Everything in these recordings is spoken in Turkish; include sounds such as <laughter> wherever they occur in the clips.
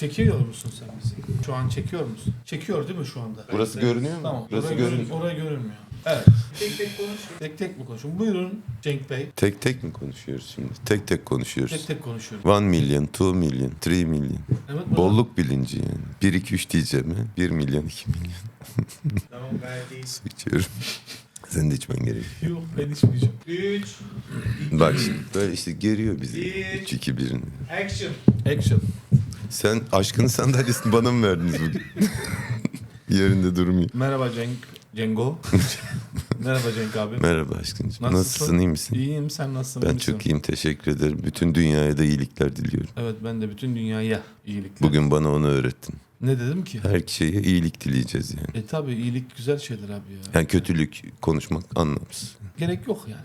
Çekiyor musun sen bizi? Şu an çekiyor musun? Çekiyor değil mi şu anda? Burası görünüyor mu? Tamam. Burası görünüyor. görün, oraya görünmüyor. Evet. Tek tek konuş. Tek tek mi konuşun? Buyurun Cenk Bey. Tek tek mi konuşuyoruz şimdi? Tek tek konuşuyoruz. Tek tek konuşuyoruz. 1 milyon, 2 milyon, 3 milyon. Evet, buyurun. Bolluk bilinci yani. 1 2 3 diyeceğim ha. 1 milyon, 2 milyon. Tamam gayet iyi. <laughs> Su içiyorum. Sen de içmen gerekiyor. Yok ben içmeyeceğim. 3, Bak şimdi böyle işte geriyor bizi. Bir. 3 2 1'in. action. Action. Sen aşkın sandalyesini bana mı verdiniz bugün? Yerinde durmuyor. Merhaba Cenk. Cengo. <laughs> Merhaba Cenk abi. Merhaba aşkıncığım. Nasılsın? Nasılsın, iyi misin? İyiyim sen nasılsın? Ben çok iyiyim, teşekkür ederim. Bütün dünyaya da iyilikler diliyorum. Evet ben de bütün dünyaya iyilikler. Bugün bana onu öğrettin. Ne dedim ki? Her şeye iyilik dileyeceğiz yani. E tabi iyilik güzel şeyler abi ya. Yani kötülük konuşmak anlamsız. Gerek yok yani.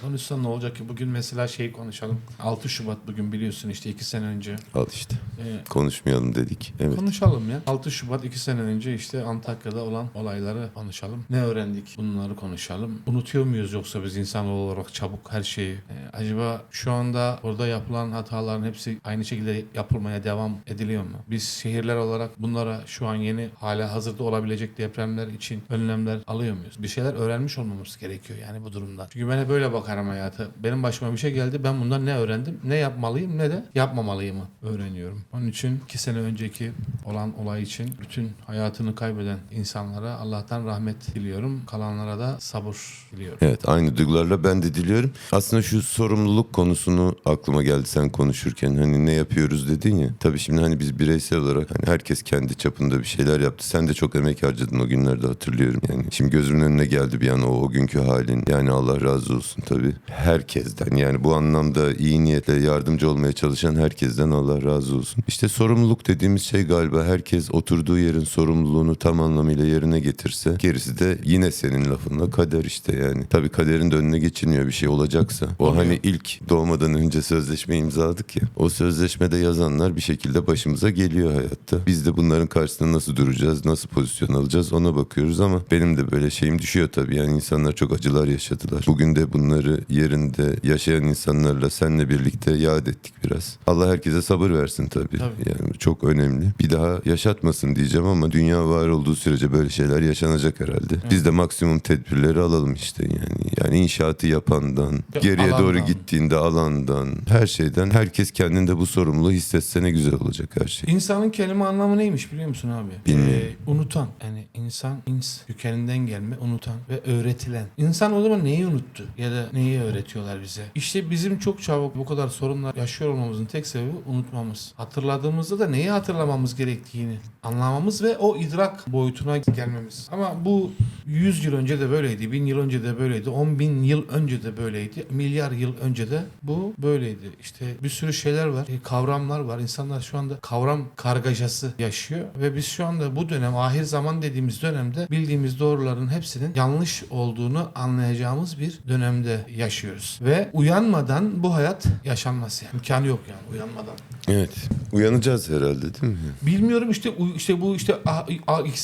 Konuşsan ne olacak ki? Bugün mesela şey konuşalım. 6 Şubat bugün biliyorsun işte 2 sene önce. Al işte. E, Konuşmayalım dedik. Evet. Konuşalım ya. 6 Şubat 2 sene önce işte Antakya'da olan olayları konuşalım. Ne öğrendik? Bunları konuşalım. Unutuyor muyuz yoksa biz insan olarak çabuk her şeyi? Ee, acaba şu anda orada yapılan hataların hepsi aynı şekilde yapılmaya devam ediliyor mu? Biz şehirler olarak bunlara şu an yeni hala hazırda olabilecek depremler için önlemler alıyor muyuz? Bir şeyler öğrenmiş olmamız gerekiyor yani bu durumdan. Çünkü ben hep böyle bakarım hayata. Benim başıma bir şey geldi. Ben bundan ne öğrendim? Ne yapmalıyım ne de yapmamalıyımı öğreniyorum. Onun için iki sene önceki olan olay için bütün hayatını kaybeden insanlara Allah'tan rahmet diliyorum. Kalanlara da sabır diliyorum. Evet aynı duygularla ben de diliyorum. Aslında şu sorumluluk konusunu aklıma geldi sen konuşurken. Hani ne yapıyoruz dedin ya. Tabii şimdi hani biz bireysel olarak hani herkes kendi çapında bir şeyler yaptı. Sen de çok emek harcadın o günlerde hatırlıyorum. Yani şimdi gözümün önüne geldi bir an o, o günkü halin. Yani Allah razı olsun tabii. Herkesten yani bu anlamda iyi niyetle yardımcı olmaya çalışan herkesten Allah razı olsun. İşte sorumluluk dediğimiz şey galiba herkes oturduğu yerin sorumluluğunu tam anlamıyla yerine getirse gerisi de yine senin lafınla kader işte yani. Tabii kaderin de önüne geçilmiyor bir şey olacaksa. O hani ilk doğmadan önce sözleşme imzaladık ya. O sözleşmede yazanlar bir şekilde başımıza geliyor hayatta. Biz de bunların karşısında nasıl duracağız, nasıl pozisyon alacağız ona bakıyoruz ama benim de böyle şeyim düşüyor tabii. Yani insanlar çok acılar yaşadılar. Bugün de bunları yerinde yaşayan insanlarla seninle birlikte yad ettik biraz. Allah herkese sabır versin tabii. Tabii. Yani çok önemli. Bir daha yaşatmasın diyeceğim ama dünya var olduğu sürece böyle şeyler yaşanacak herhalde. Biz de maksimum tedbirleri alalım işte yani. Yani inşaatı yapandan, Ya, geriye doğru alandan. gittiğinde alandan, her şeyden herkes kendinde bu sorumluluğu hissetse ne güzel olacak her şey. İnsanın kelime anlamı neymiş biliyor musun abi? Bilmiyorum. Ee, unutan. Yani insan, ins, kökeninden gelme, unutan ve öğretilen. İnsan o zaman neyi unuttu? Ya da neyi öğretiyorlar bize? İşte bizim çok çabuk bu kadar sorunlar yaşıyor olmamızın tek sebebi unutmamız. Hatırladığımızda da neyi hatırlamamız gerektiğini anlamamız ve o idrak boyutuna gelmemiz. Ama bu 100 yıl önce de böyleydi, 1000 yıl önce de böyleydi, 10 bin yıl önce de böyleydi, milyar yıl önce de bu böyleydi. İşte bir sürü şeyler var, e, kavramlar var. İnsanlar şu anda kavram kargaşası yaşıyor ve biz şu anda bu dönem, ahir zaman dediğimiz dönemde bildiğimiz doğruların hepsinin yanlış olduğunu anlayacağımız bir dönemde yaşıyoruz. Ve uyanmadan bu hayat yaşanmaz yani. İmkanı yok yani uyanmadan. Evet. Uyanacağız herhalde değil mi? Bilmiyorum işte işte bu işte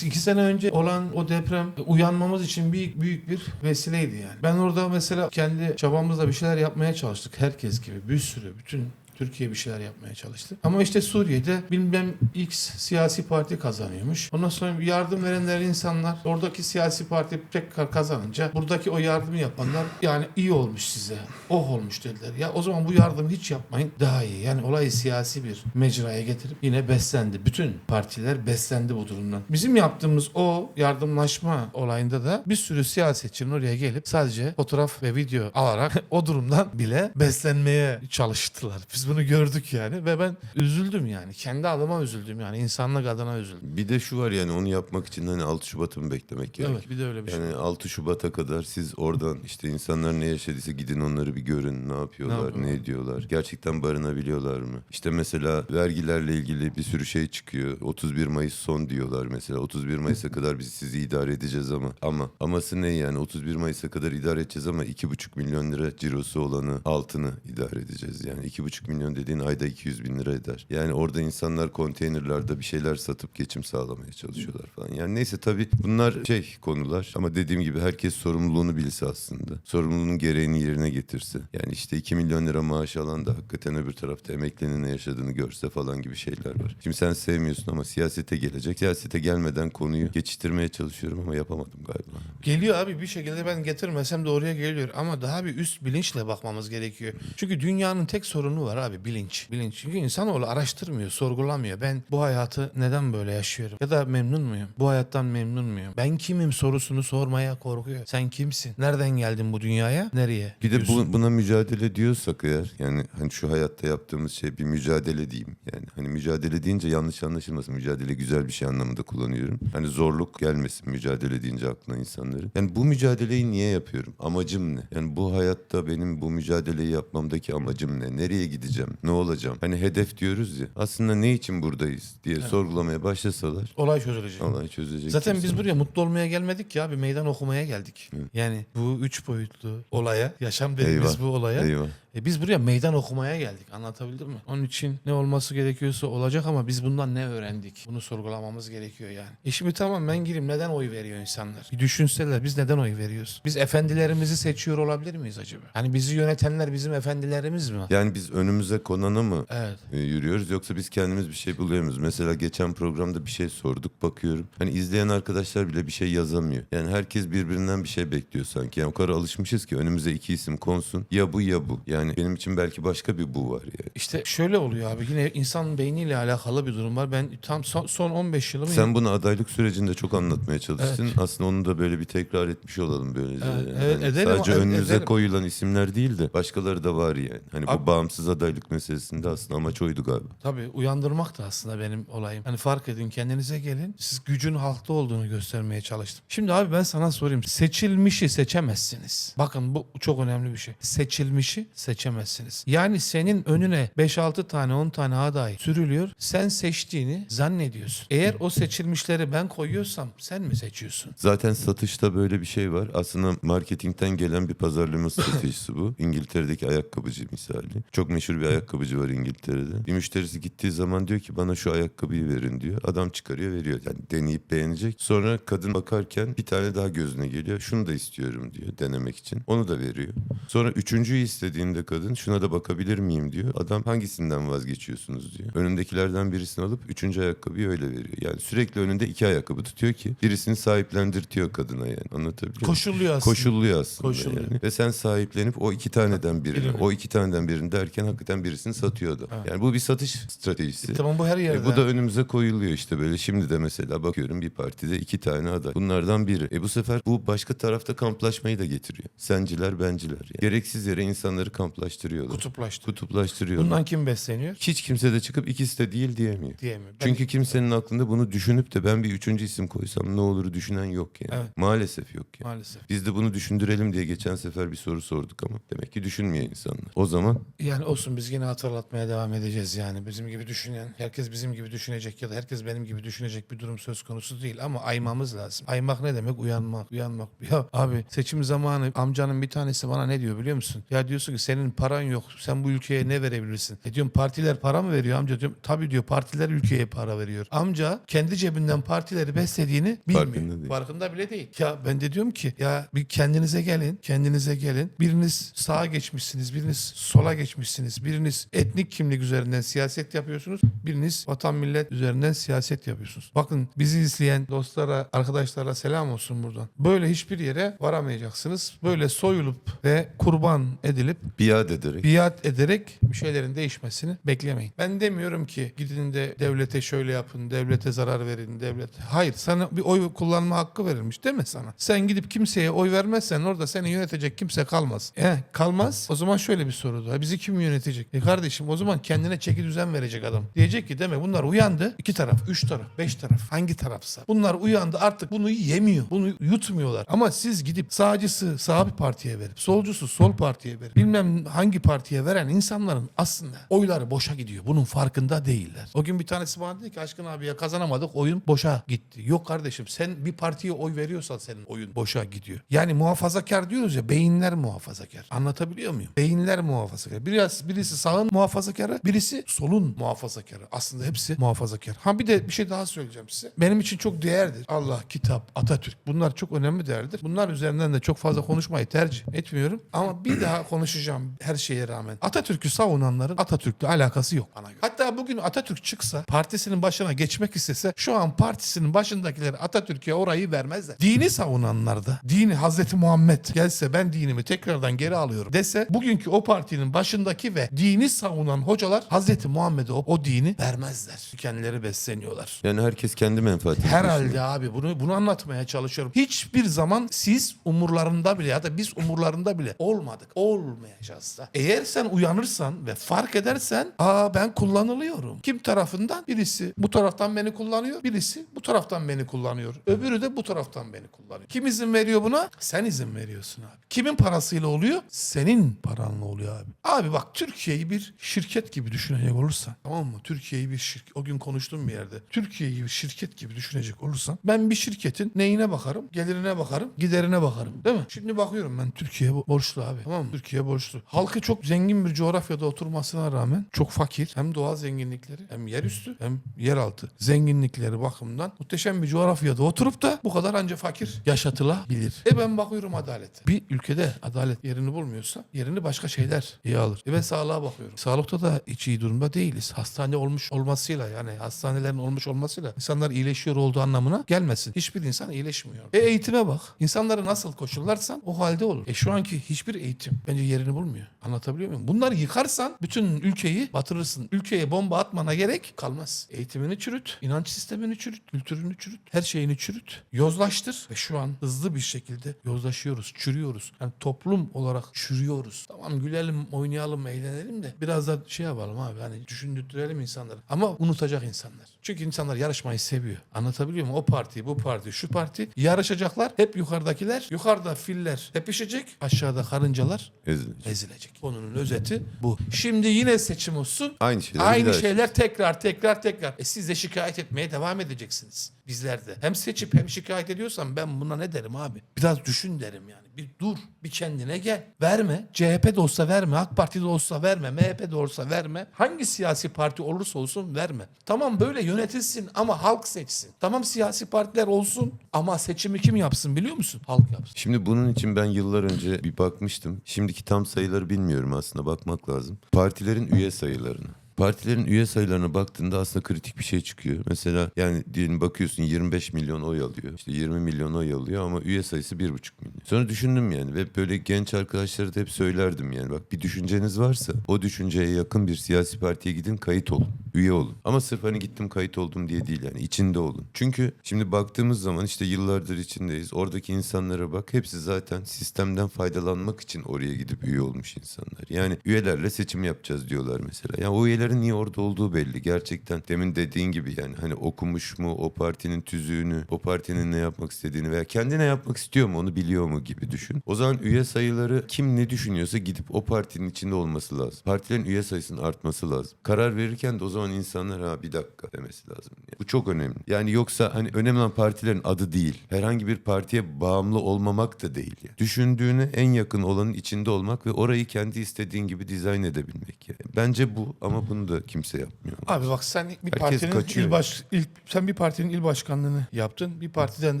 iki sene önce olan o deprem uyanmamız için büyük büyük bir vesileydi yani. Ben orada mesela kendi çabamızla bir şeyler yapmaya çalıştık herkes gibi bir sürü bütün Türkiye bir şeyler yapmaya çalıştı. Ama işte Suriye'de bilmem X siyasi parti kazanıyormuş. Ondan sonra yardım verenler insanlar oradaki siyasi parti tekrar kazanınca buradaki o yardımı yapanlar yani iyi olmuş size. Oh olmuş dediler. Ya o zaman bu yardımı hiç yapmayın daha iyi. Yani olayı siyasi bir mecraya getirip yine beslendi. Bütün partiler beslendi bu durumdan. Bizim yaptığımız o yardımlaşma olayında da bir sürü siyasetçinin oraya gelip sadece fotoğraf ve video alarak <laughs> o durumdan bile beslenmeye çalıştılar. Biz bunu gördük yani ve ben üzüldüm yani. Kendi adıma üzüldüm yani. insanlık adına üzüldüm. Bir de şu var yani onu yapmak için hani 6 Şubat'ı mı beklemek gerekiyor? Evet bir de öyle bir şey. Yani 6 Şubat'a kadar siz oradan işte insanlar ne yaşadıysa gidin onları bir görün. Ne yapıyorlar, Ne ne, ediyorlar? Gerçekten barınabiliyorlar mı? İşte mesela vergilerle ilgili bir sürü şey çıkıyor. 31 Mayıs son diyorlar mesela. 31 Mayıs'a kadar biz sizi idare edeceğiz ama. Ama aması ne yani? 31 Mayıs'a kadar idare edeceğiz ama 2,5 milyon lira cirosu olanı altını idare edeceğiz. Yani 2,5 milyon dediğin ayda 200 bin lira eder. Yani orada insanlar konteynerlarda bir şeyler satıp geçim sağlamaya çalışıyorlar falan. Yani neyse tabii bunlar şey konular ama dediğim gibi herkes sorumluluğunu bilse aslında. Sorumluluğunun gereğini yerine getirse. Yani işte 2 milyon lira maaş alan da hakikaten öbür tarafta emeklinin ne yaşadığını görse falan gibi şeyler var. Şimdi sen sevmiyorsun ama siyasete gelecek. Siyasete gelmeden konuyu geçiştirmeye çalışıyorum ama yapamadım galiba. Geliyor abi bir şekilde ben getirmesem de oraya geliyor. Ama daha bir üst bilinçle bakmamız gerekiyor. Çünkü dünyanın tek sorunu var abi bilinç. Bilinç. Çünkü insanoğlu araştırmıyor, sorgulamıyor. Ben bu hayatı neden böyle yaşıyorum? Ya da memnun muyum? Bu hayattan memnun muyum? Ben kimim sorusunu sormaya korkuyor. Sen kimsin? Nereden geldin bu dünyaya? Nereye? Bir de bu, buna mücadele diyorsak eğer yani hani şu hayatta yaptığımız şey bir mücadele diyeyim. Yani hani mücadele deyince yanlış anlaşılmasın. Mücadele güzel bir şey anlamında kullanıyorum. Hani zorluk gelmesin mücadele deyince aklına insanların. Yani bu mücadeleyi niye yapıyorum? Amacım ne? Yani bu hayatta benim bu mücadeleyi yapmamdaki amacım ne? Nereye gideceğim? Ne olacağım? Hani hedef diyoruz ya. Aslında ne için buradayız diye sorgulamaya başlasalar Olay çözülecek. olay çözecek. Zaten biz buraya mutlu olmaya gelmedik ya bir meydan okumaya geldik. Yani bu üç boyutlu olaya, yaşam dediğimiz Eyvah, bu olaya Eyvah. E biz buraya meydan okumaya geldik. Anlatabildim mi? Onun için ne olması gerekiyorsa olacak ama biz bundan ne öğrendik? Bunu sorgulamamız gerekiyor yani. E şimdi tamam ben gireyim. Neden oy veriyor insanlar? Bir düşünseler biz neden oy veriyoruz? Biz efendilerimizi seçiyor olabilir miyiz acaba? Hani bizi yönetenler bizim efendilerimiz mi? Yani biz önümüze konana mı Evet. e, yürüyoruz yoksa biz kendimiz bir şey buluyor muyuz? Mesela geçen programda bir şey sorduk bakıyorum. Hani izleyen arkadaşlar bile bir şey yazamıyor. Yani herkes birbirinden bir şey bekliyor sanki. Yani o kadar alışmışız ki önümüze iki isim konsun. Ya bu ya bu. Yani benim için belki başka bir bu var yani. İşte şöyle oluyor abi. Yine insan beyniyle alakalı bir durum var. Ben tam son, son 15 yılımı Sen bunu adaylık sürecinde çok anlatmaya çalıştın. Aslında onu da böyle bir tekrar etmiş olalım böylece. Evet, Yani evet, ederim, sadece ed- önünüze ederim. koyulan isimler değil de başkaları da var yani. Hani Abi- bu bağımsız adaylık meselesinde aslında amaç oydu galiba. Tabii uyandırmak da aslında benim olayım. Hani fark edin kendinize gelin. Siz gücün halkta olduğunu göstermeye çalıştım. Şimdi abi ben sana sorayım. Seçilmişi seçemezsiniz. Bakın bu çok önemli bir şey. Seçilmişi seçemezsiniz. Yani senin önüne 5-6 tane 10 tane aday sürülüyor. Sen seçtiğini zannediyorsun. Eğer o seçilmişleri ben koyuyorsam sen mi seçiyorsun? Zaten satışta böyle bir şey var. Aslında marketingten gelen bir pazarlama <laughs> stratejisi bu. İngiltere'deki ayakkabıcı misali. Çok meşhur bir ayakkabıcı var İngiltere'de. Bir müşterisi gittiği zaman diyor ki bana şu ayakkabıyı verin diyor. Adam çıkarıyor veriyor. Yani deneyip beğenecek. Sonra kadın bakarken bir tane daha gözüne geliyor. Şunu da istiyorum diyor denemek için. Onu da veriyor. Sonra üçüncüyü istediğinde kadın şuna da bakabilir miyim diyor. Adam hangisinden vazgeçiyorsunuz diyor. Önündekilerden birisini alıp üçüncü ayakkabıyı öyle veriyor. Yani sürekli önünde iki ayakkabı tutuyor ki birisini sahiplendirtiyor kadına yani. Anlatabiliyor muyum? Koşulluyor aslında. Koşulluyor aslında Koşulluyor. yani. Ve sen sahiplenip o iki taneden birini, Birini. o iki taneden birini derken hakikaten birisini satıyordu. Yani bu bir satış stratejisi. Tamam bu her E, yerde. bu da önümüze koyuluyor işte böyle. Şimdi de mesela bakıyorum bir partide iki tane aday. Bunlardan biri. E bu sefer bu başka tarafta kamplaşmayı da getiriyor. Senciler, benciler. Yani. Gereksiz yere insanları kamplaştırıyorlar. Kutuplaştı. Kutuplaştırıyorlar. Bundan kim besleniyor? Hiç kimse de çıkıp ikisi de değil diyemiyor. Diyemiyor. Ben- Çünkü kimsenin aklında bunu düşünüp de ben bir üçüncü isim koysam ne olur düşünen yok yani. Evet. Maalesef yok yani. maalesef. Biz de bunu düşündürelim diye geçen sefer bir soru sorduk ama demek ki düşünmüyor insanlar. O zaman Yani olsun biz yine hatırlatmaya devam edeceğiz yani. Bizim gibi düşünen, herkes bizim gibi düşünecek ya da herkes benim gibi düşünecek bir durum söz konusu değil. Ama aymamız lazım. Aymak ne demek? Uyanmak. Uyanmak. <laughs> Ya abi seçim zamanı amcanın bir tanesi bana ne diyor biliyor musun? Ya diyorsun ki senin paran yok. Sen bu ülkeye ne verebilirsin? E diyorum partiler para mı veriyor amca? Diyorum tabii diyor partiler ülkeye para veriyor. Amca kendi cebinden partileri beslediğini bilmiyor. Farkında değil. Farkında bile değil. Ya ben de diyorum ki ya bir kendinize gelin, kendinize gelin. Biriniz sağa geçmişsiniz, biriniz sola geçmişsiniz. Biriniz etnik kimlik üzerinden siyaset yapıyorsunuz. Biriniz vatan millet üzerinden siyaset yapıyorsunuz. Bakın bizi izleyen dostlara, arkadaşlara selam olsun buradan. Böyle hiçbir yere varamayacaksınız. Böyle soyulup ve kurban edilip biat ederek biat ederek bir şeylerin değişmesini beklemeyin. Ben demiyorum ki gidin de devlete şöyle yapın, devlete zarar verin, devlet. Hayır sana bir oy kullanma hakkı verilmiş değil mi sana? Sen gidip kimseye oy vermezsen orada seni yönetecek kimse kalmaz. E kalmaz. O zaman şöyle bir soru da bizi kim yönetecek? E kardeşim o zaman kendine çeki düzen verecek adam. Diyecek ki deme bunlar uyandı. iki taraf, üç taraf, beş taraf. Hangi tarafsa. Bunlar uyandı artık bunu yemiyor. Bunu yutmuyorlar. Ama siz gidip sağcısı sağ bir partiye verip solcusu sol partiye verip bilmem hangi partiye veren insanların aslında oyları boşa gidiyor. Bunun farkında değiller. O gün bir tanesi bana dedi ki Aşkın abiye kazanamadık oyun boşa gitti. Yok kardeşim sen bir partiye oy veriyorsan senin oyun boşa gidiyor. Yani muhafazakar diyoruz ya beyinler muhafazakar. Anlatabiliyor muyum? Beyinler muhafazakar. Biraz birisi Birisi sağın muhafazakarı, birisi solun muhafazakarı. Aslında hepsi muhafazakar. Ha bir de bir şey daha söyleyeceğim size. Benim için çok değerdir. Allah, kitap, Atatürk bunlar çok önemli değerdir. Bunlar üzerinden de çok fazla konuşmayı tercih etmiyorum. Ama bir daha konuşacağım her şeye rağmen. Atatürk'ü savunanların Atatürk'le alakası yok bana göre. Hatta bugün Atatürk çıksa partisinin başına geçmek istese şu an partisinin başındakiler Atatürk'e orayı vermezler. Dini savunanlar da dini Hazreti Muhammed gelse ben dinimi tekrardan geri alıyorum dese bugünkü o partinin başındaki ve dini savunan hocalar Hazreti Muhammed'e o, o dini vermezler. Kendileri besleniyorlar. Yani herkes kendi menfaatini Herhalde abi bunu bunu anlatmaya çalışıyorum. Hiçbir zaman siz umurlarında bile ya da biz umurlarında bile olmadık. Olmayacağız da. Eğer sen uyanırsan ve fark edersen aa ben kullanılıyorum. Kim tarafından? Birisi bu taraftan beni kullanıyor. Birisi bu taraftan beni kullanıyor. Öbürü de bu taraftan beni kullanıyor. Kim izin veriyor buna? Sen izin veriyorsun abi. Kimin parasıyla oluyor? Senin paranla oluyor abi. Abi bak Türkiye'yi bir şirket gibi düşünecek olursan tamam mı? Türkiye'yi bir şirket. O gün konuştum bir yerde. Türkiye'yi bir şirket gibi düşünecek olursan ben bir şirketin neyine bakarım? Gelirine bakarım, giderine bakarım. Değil mi? Şimdi bakıyorum ben Türkiye bo- borçlu abi. Tamam mı? Türkiye borçlu. Halkı çok zengin bir coğrafyada oturmasına rağmen çok fakir. Hem doğal zenginlikleri hem yerüstü hem yeraltı zenginlikleri bakımından muhteşem bir coğrafyada oturup da bu kadar anca fakir yaşatılabilir. E ben bakıyorum adalet. Bir ülkede adalet yerini bulmuyorsa yerini başka şeyler iyi alır. E ben sağlığa bakıyorum. Sağlıkta da hiç iyi durumda değiliz. Hastane olmuş olmasıyla yani hastanelerin olmuş olmasıyla insanlar iyileşiyor olduğu anlamına gelmesin. Hiçbir insan iyileşmiyor. E eğitime bak. İnsanları nasıl koşullarsan o halde olur. E şu anki hiçbir eğitim bence yerini bulmuyor. Anlatabiliyor muyum? Bunları yıkarsan bütün ülkeyi batırırsın. Ülkeye bomba atmana gerek kalmaz. Eğitimini çürüt, inanç sistemini çürüt, kültürünü çürüt, her şeyini çürüt, yozlaştır ve şu an hızlı bir şekilde yozlaşıyoruz, çürüyoruz. Yani toplum olarak çürüyoruz. Tamam gülelim, oynayalım, eğlenelim de biraz da şey yapalım abi hani düşündürelim insanları. Ama unutacak insanlar. Çünkü insanlar yarışmayı seviyor. Anlatabiliyor muyum? O parti, bu parti, şu parti yarışacaklar. Hep yukarıdakiler, yukarıda filler tepişecek, aşağıda karıncalar Ezilecek. ezilecek. Konunun özeti bu. Şimdi yine seçim olsun. Aynı şeyler. bir Aynı daha şeyler tekrar tekrar tekrar. E siz de şikayet etmeye devam edeceksiniz. Bizler. Hem seçip hem şikayet ediyorsan ben buna ne derim abi? Biraz düşün derim yani. Bir dur. Bir kendine gel. Verme. CHP de olsa verme. AK Parti de olsa verme. MHP de olsa verme. Hangi siyasi parti olursa olsun verme. Tamam böyle yönetilsin ama halk seçsin. Tamam siyasi partiler olsun ama seçimi kim yapsın biliyor musun? Halk yapsın. Şimdi bunun için ben yıllar önce bir bakmıştım. Şimdiki tam sayıları bilmiyorum aslında bakmak lazım. Partilerin üye sayılarını. Partilerin üye sayılarına baktığında aslında kritik bir şey çıkıyor. Mesela yani diyelim bakıyorsun 25 milyon oy alıyor. İşte 20 milyon oy alıyor ama üye sayısı 1,5 milyon. Sonra düşündüm yani ve böyle genç arkadaşlara da hep söylerdim yani bak bir düşünceniz varsa o düşünceye yakın bir siyasi partiye gidin kayıt olun. Üye olun. Ama sırf hani gittim kayıt oldum diye değil yani içinde olun. Çünkü şimdi baktığımız zaman işte yıllardır içindeyiz. Oradaki insanlara bak hepsi zaten sistemden faydalanmak için oraya gidip üye olmuş insanlar. Yani üyelerle seçim yapacağız diyorlar mesela. Yani o üyelerin niye orada olduğu belli. Gerçekten demin dediğin gibi yani hani okumuş mu o partinin tüzüğünü, o partinin ne yapmak istediğini veya kendi ne yapmak istiyor mu onu biliyor mu gibi düşün. O zaman üye sayıları kim ne düşünüyorsa gidip o partinin içinde olması lazım. Partilerin üye sayısının artması lazım. Karar verirken de o zaman insanlar ha bir dakika demesi lazım. Yani bu çok önemli. Yani yoksa hani önemli olan partilerin adı değil. Herhangi bir partiye bağımlı olmamak da değil. Yani. Düşündüğüne en yakın olanın içinde olmak ve orayı kendi istediğin gibi dizayn edebilmek. Yani. Bence bu ama bunu da kimse yapmıyor. Abi bak sen bir Herkes partinin il baş il, sen bir partinin il başkanlığını yaptın. Bir partiden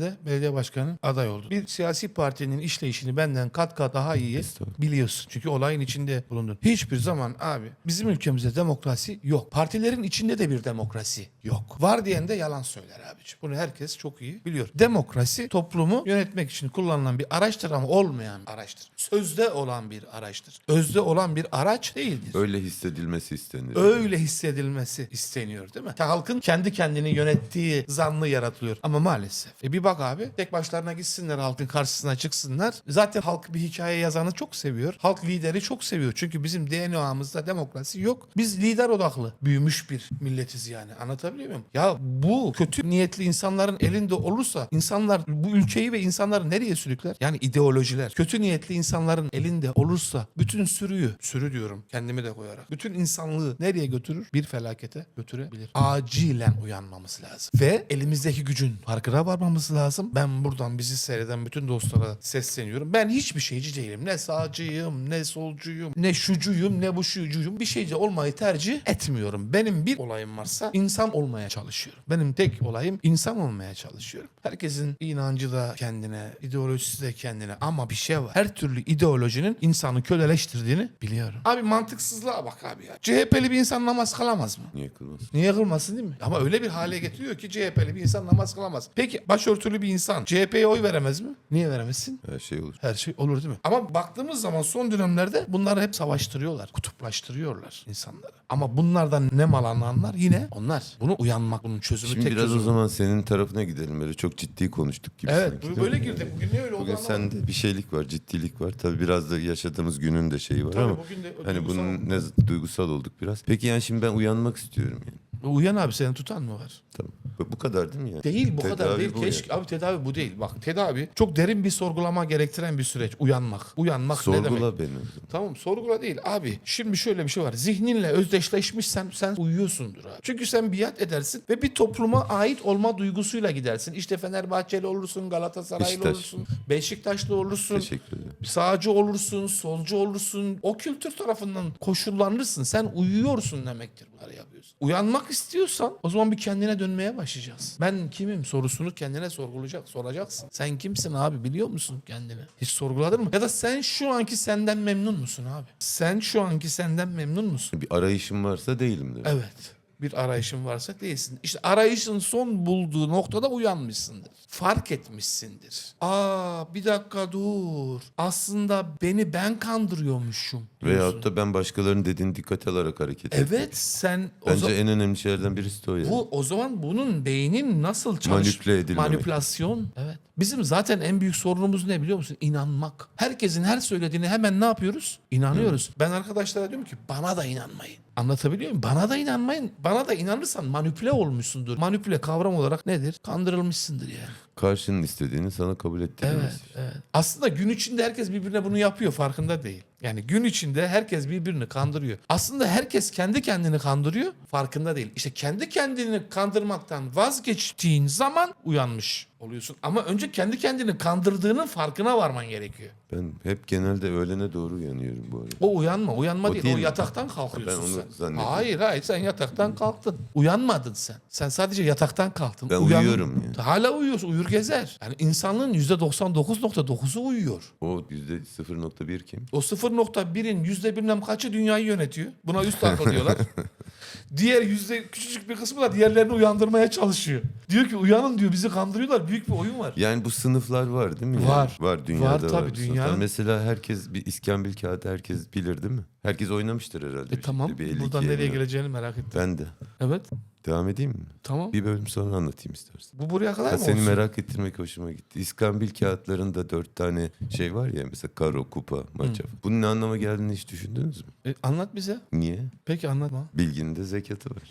de belediye başkanı aday oldun. Bir siyasi partinin işleyişini benden kat kat daha iyi biliyorsun. Çünkü olayın içinde bulundun. Hiçbir zaman abi bizim ülkemizde demokrasi yok. Partilerin içinde de bir demokrasi yok. Var diyen de yalan söyler abiciğim. Bunu herkes çok iyi biliyor. Demokrasi toplumu yönetmek için kullanılan bir araçtır ama olmayan araçtır. Sözde olan bir araçtır. Özde olan bir araç değildir Öyle hissedilmesi istenir. öyle hissedilmesi isteniyor değil mi? Halkın kendi kendini yönettiği zannı yaratılıyor. Ama maalesef. E bir bak abi tek başlarına gitsinler halkın karşısına çıksınlar. Zaten halk bir hikaye yazanı çok seviyor. Halk lideri çok seviyor. Çünkü bizim DNA'mızda demokrasi yok. Biz lider odaklı büyümüş bir milletiz yani. Anlatabiliyor muyum? Ya bu kötü niyetli insanların elinde olursa insanlar bu ülkeyi ve insanları nereye sürükler? Yani ideolojiler. Kötü niyetli insanların elinde olursa bütün sürüyü, sürü diyorum kendimi de koyarak. Bütün insanlığı nereye götürür? Bir felakete götürebilir. Acilen uyanmamız lazım. Ve elimizdeki gücün farkına varmamız lazım. Ben buradan bizi seyreden bütün dostlara sesleniyorum. Ben hiçbir şeyci değilim. Ne sağcıyım, ne solcuyum, ne şucuyum, ne bu şucuyum. Bir şeyci olmayı tercih etmiyorum. Benim bir olayım varsa insan olmaya çalışıyorum. Benim tek olayım insan olmaya çalışıyorum. Herkesin inancı da kendine, ideolojisi de kendine ama bir şey var. Her türlü ideolojinin insanı köleleştirdiğini biliyorum. Abi mantıksızlığa bak abi ya. CHP'li bir insan namaz kılamaz mı? Niye kılmasın? Niye kılmasın değil mi? Ama öyle bir hale getiriyor ki CHP'li bir insan namaz kılamaz. Peki başörtülü bir insan CHP'ye oy veremez mi? Niye veremezsin? Her şey olur. Her şey olur değil mi? Ama baktığımız zaman son dönemlerde bunları hep savaştırıyorlar. Kutuplaştırıyorlar insanları. Ama bunlardan ne mal anlayanlar yine onlar. Bunu uyanmak, bunun çözümü Şimdi tek biraz o çözümü. zaman senin tarafına gidelim. Böyle çok ciddi konuştuk gibi Evet sanki. bu- değil böyle mi? girdik. Bugün niye öyle oldu Bugün anlamadım. sende bir şeylik var, ciddilik var. Tabii biraz da yaşadığımız günün de şeyi var Tabii ama bugün de hani duygusal bunun ne duygusal olduk biraz. Peki yani şimdi ben uyanmak istiyorum yani. Uyan abi seni tutan mı var? Tamam. Bu- kadar değil mi yani? Değil bu kadar Tedavi değil. bu Keşke abi tedavi bu değil. Bak tedavi çok derin bir sorgulama gerektiren bir süreç. Uyanmak. Uyanmak ne demek? Sorgula beni. Tamam sorgula değil abi. Şimdi şöyle bir şey var. Zihninle özdeşleşmişsen sen uyuyorsundur abi. Çünkü sen biat edersin ve bir topluma ait olma duygusuyla gidersin. İşte Fenerbahçeli olursun, Galatasaraylı Beşiktaş. olursun, Beşiktaşlı olursun. Teşekkür ederim. Sağcı olursun, solcu olursun. O kültür tarafından koşullanırsın. Sen uyuyorsun demektir bunları yapıyorsun. Uyanmak istiyorsan o zaman bir kendine dönmeye başlayacağız. Ben kimim sorusunu kendine sorgulayacak, soracaksın. Sen kimsin abi biliyor musun kendini? Hiç sorguladın mı? Ya da sen şu anki senden memnun musun abi? Sen şu anki senden memnun musun? Bir arayışım varsa değilim de. Evet. Bir arayışın varsa değilsin. İşte arayışın son bulduğu noktada uyanmışsındır. Fark etmişsindir. Aa bir dakika dur. Aslında beni ben kandırıyormuşum. Veyahut da ben başkalarının dediğini dikkate alarak hareket ediyorum. Evet sen o Bence zaman, en önemli şeylerden birisi de o yani. bu o zaman bunun beynin nasıl çalış Manipüle edilmemek. manipülasyon evet. Bizim zaten en büyük sorunumuz ne biliyor musun? İnanmak. Herkesin her söylediğini hemen ne yapıyoruz? İnanıyoruz. Ben arkadaşlara diyorum ki bana da inanmayın. Anlatabiliyor muyum? Bana da inanmayın. Bana da inanırsan manipüle olmuşsundur. Manipüle kavram olarak nedir? Kandırılmışsındır yani. Karşının istediğini sana kabul ettirmez. Evet, evet. Aslında gün içinde herkes birbirine bunu yapıyor farkında değil. Yani gün içinde herkes birbirini kandırıyor. Aslında herkes kendi kendini kandırıyor farkında değil. İşte kendi kendini kandırmaktan vazgeçtiğin zaman uyanmış oluyorsun. Ama önce kendi kendini kandırdığının farkına varman gerekiyor. Ben hep genelde öğlene doğru uyanıyorum bu arada. O uyanma, uyanma O değil. değil o yataktan kalkıyorsun Ben onu sen. zannediyorum. Hayır, hayır sen yataktan kalktın. Uyanmadın sen. Sen sadece yataktan kalktın. Ben uyuyorum yani. Hala uyuyorsun, uyur gezer. Yani insanlığın %99.9'u uyuyor. O yüzde 0.1 kim? O 0.1'in yüzde bilmem kaçı dünyayı yönetiyor. Buna üst akıl diyorlar. <laughs> Diğer yüzde küçücük bir kısmı da diğerlerini uyandırmaya çalışıyor. Diyor ki uyanın diyor bizi kandırıyorlar. Büyük bir oyun var. Yani bu sınıflar var değil mi? yani? Var. Var dünyada Var var. tabii, bu sınıflar. dünyanın- Mesela herkes bir iskambil kağıdı herkes bilir değil mi? Herkes oynamıştır herhalde. E bir tamam. şekilde, bir 52 Buradan nereye elli. geleceğini merak ettim. Ben de. Evet. Devam edeyim mi? Tamam. Bir bölüm sonra anlatayım istersen. Bu buraya kadar Ha, mı seni olsun? merak ettirmek hoşuma gitti. İskambil kağıtlarında dört tane şey var ya mesela karo, kupa, maça. Bunun ne anlama geldiğini hiç düşündünüz mü? E, anlat bize. Niye? Peki anlatma. Bilginin de zekatı var.